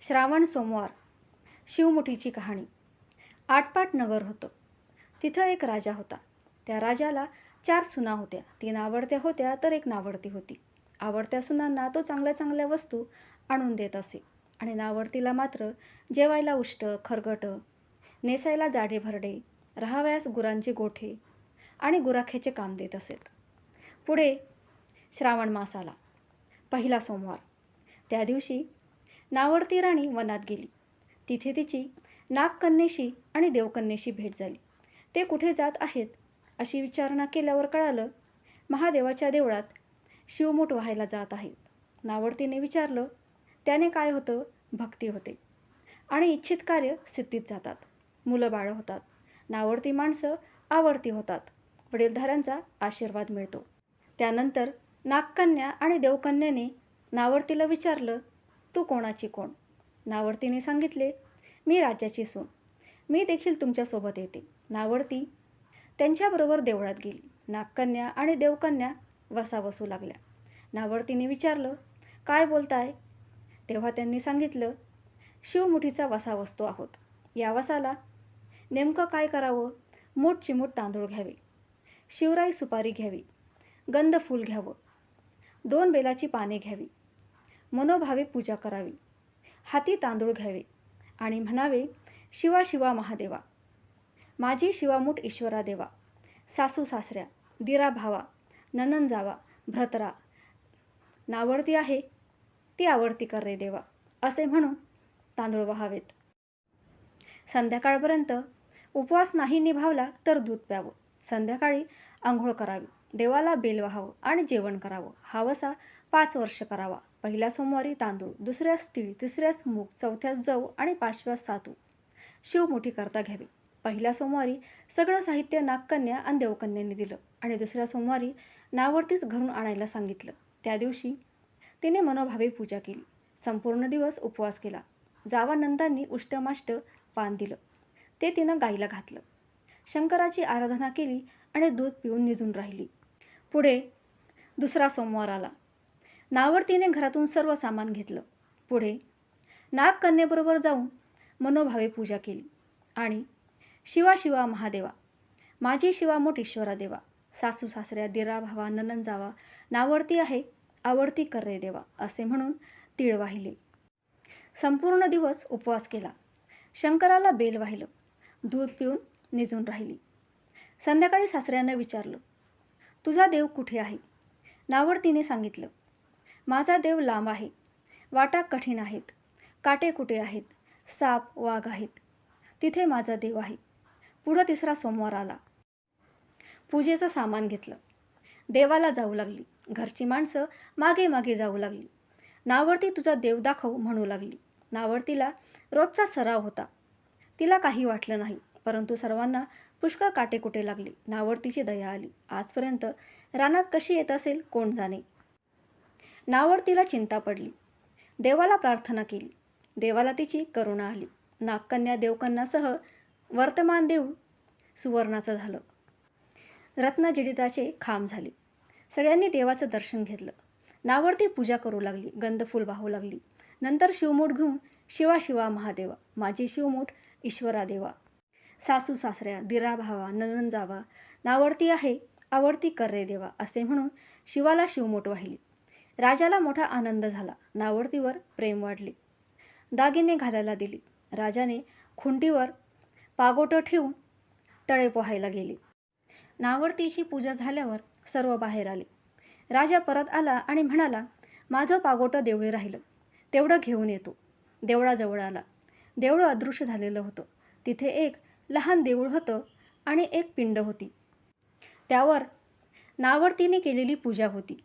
श्रावण सोमवार शिवमुठीची कहाणी. आटपाट नगर होतं. तिथं एक राजा होता. त्या राजाला चार सुना होत्या. तीन आवडत्या होत्या तर एक नावडती होती. आवडत्या सुनांना तो चांगल्या चांगल्या वस्तू आणून देत असे. आणि नावडतीला मात्र जेवायला उष्ट खरगट नेसायला जाडे भरडे राहावयास गुरांचे गोठे आणि गुराख्याचे काम देत असेत. पुढे श्रावण मास आला. पहिला सोमवार. त्या दिवशी नावडती राणी वनात गेली. तिथे तिची नागकन्येशी आणि देवकन्येशी भेट झाली. ते कुठे जात आहेत अशी विचारणा केल्यावर कळालं महादेवाच्या देवळात शिवमूठ व्हायला जात आहेत. नावडतीने विचारलं त्याने काय होतं? भक्ती होते. आणि इच्छित कार्य सिद्धीत जातात. मुलं बाळं होतात. नावडती माणसं आवडती होतात. वडीलधाऱ्यांचा आशीर्वाद मिळतो. त्यानंतर नागकन्या आणि देवकन्याने नावडतीला विचारलं तू कोणाची कोण? नावडतीने सांगितले मी राजाची सून. मी देखील तुमच्यासोबत येते. नावडती त्यांच्याबरोबर देवळात गेली. नागकन्या आणि देवकन्या वसा वसू लागल्या. नावडतीने विचारलं काय बोलताय? तेव्हा त्यांनी सांगितलं शिवमुठीचा वसा वसतो आहोत. या वसाला नेमकं काय करावं? मूठ चिमूट तांदूळ घ्यावे. शिवराई सुपारी घ्यावी. गंध फूल घ्यावं. दोन बेलाची पाने घ्यावी. मनोभावे पूजा करावी. हाती तांदूळ घ्यावे आणि म्हणावे शिवा शिवा महादेवा. माझी शिवामूठ ईश्वरा देवा. सासू सासऱ्या दिरा भावा ननन जावा भ्रतरा. नावडती आहे ती आवडती कर रे देवा. असे म्हणून तांदूळ व्हावेत. संध्याकाळपर्यंत उपवास नाही निभावला तर दूध प्यावं. संध्याकाळी आंघोळ करावी. देवाला बेल व्हावं आणि जेवण करावं. हा वसा पाच वर्ष करावा. पहिल्या सोमवारी तांदूळ दुसऱ्यास तीळ तिसऱ्यास मूग चौथ्यास जव आणि पाचव्यास सातू. शिव मोठी करता घ्यावी. पहिल्या सोमवारी सगळं साहित्य नागकन्या आणि देवकन्यांनी दिलं आणि दुसऱ्या सोमवारी नावडतीच घरून आणायला सांगितलं. त्या दिवशी तिने मनोभावे पूजा केली. संपूर्ण दिवस उपवास केला. जावानंदांनी उष्टमाष्ट पान दिलं. ते तिनं गाईला घातलं. शंकराची आराधना केली आणि दूध पिऊन निजून राहिली. पुढे दुसरा सोमवार आला. नावडतीने घरातून सर्व सामान घेतलं. पुढे नागकन्येबरोबर जाऊन मनोभावे पूजा केली. आणि शिवा शिवा महादेवा माझी शिवा ईश्वरा देवा सासू सासऱ्या दिरा भावा ननन जावा नावडती आहे आवडती कर रे देवा असे म्हणून तीळ वाहिले. संपूर्ण दिवस उपवास केला. शंकराला बेल वाहिलं. दूध पिऊन निजून राहिली. संध्याकाळी सासऱ्यानं विचारलं तुझा देव कुठे आहे? नावडतीने सांगितलं माझा देव लांब आहे. वाटा कठीण आहेत. काटे कुठे आहेत? साप वाघ आहेत. तिथे माझा देव आहे. पुढं तिसरा सोमवार आला. पूजेचं सामान घेतलं. देवाला जाऊ लागली. घरची माणसं मागे मागे जाऊ लागली. नावडती तुझा देव दाखव म्हणू लागली. नावडतीला रोजचा सराव होता. तिला काही वाटलं नाही परंतु सर्वांना पुष्कळ काटेकुटे लागले. नावडतीची दया आली. आजपर्यंत रानात कशी येत असेल कोण जाणे? नावडतीला चिंता पडली. देवाला प्रार्थना केली. देवाला तिची करुणा आली. नागकन्या देवकन्यासह वर्तमान देव सुवर्णाचं झालं. रत्नजिडिताचे खांब झाले. सगळ्यांनी देवाचं दर्शन घेतलं. नावडती पूजा करू लागली. गंधफूल वाहू लागली. नंतर शिवमूठ घेऊन शिवा शिवा महादेवा माझी शिवमूठ ईश्वरा देवा सासू सासऱ्या दिरा भावा ननन जावा. नावडती आहे आवडती कर रे देवा असे म्हणून शिवाला शिवमूठ वाहिली. राजाला मोठा आनंद झाला. नावडतीवर प्रेम वाढले. दागिने घालायला दिली. राजाने खुंटीवर पागोटं ठेवून तळे पोहायला गेले. नावडतीची पूजा झाल्यावर सर्व बाहेर आले. राजा परत आला आणि म्हणाला माझं पागोटं देवळी राहिलं. तेवढं घेऊन येतो. देवळाजवळ आला. देवळं अदृश्य झालेलं होतं. तिथे एक लहान देऊळ होतं आणि एक पिंड होती. त्यावर नावडतीने केलेली पूजा होती.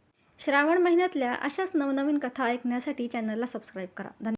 श्रावण महिन्यातल्या अशाच नवनवीन कथा ऐकण्यासाठी चॅनलला सबस्क्राईब करा. धन्यवाद.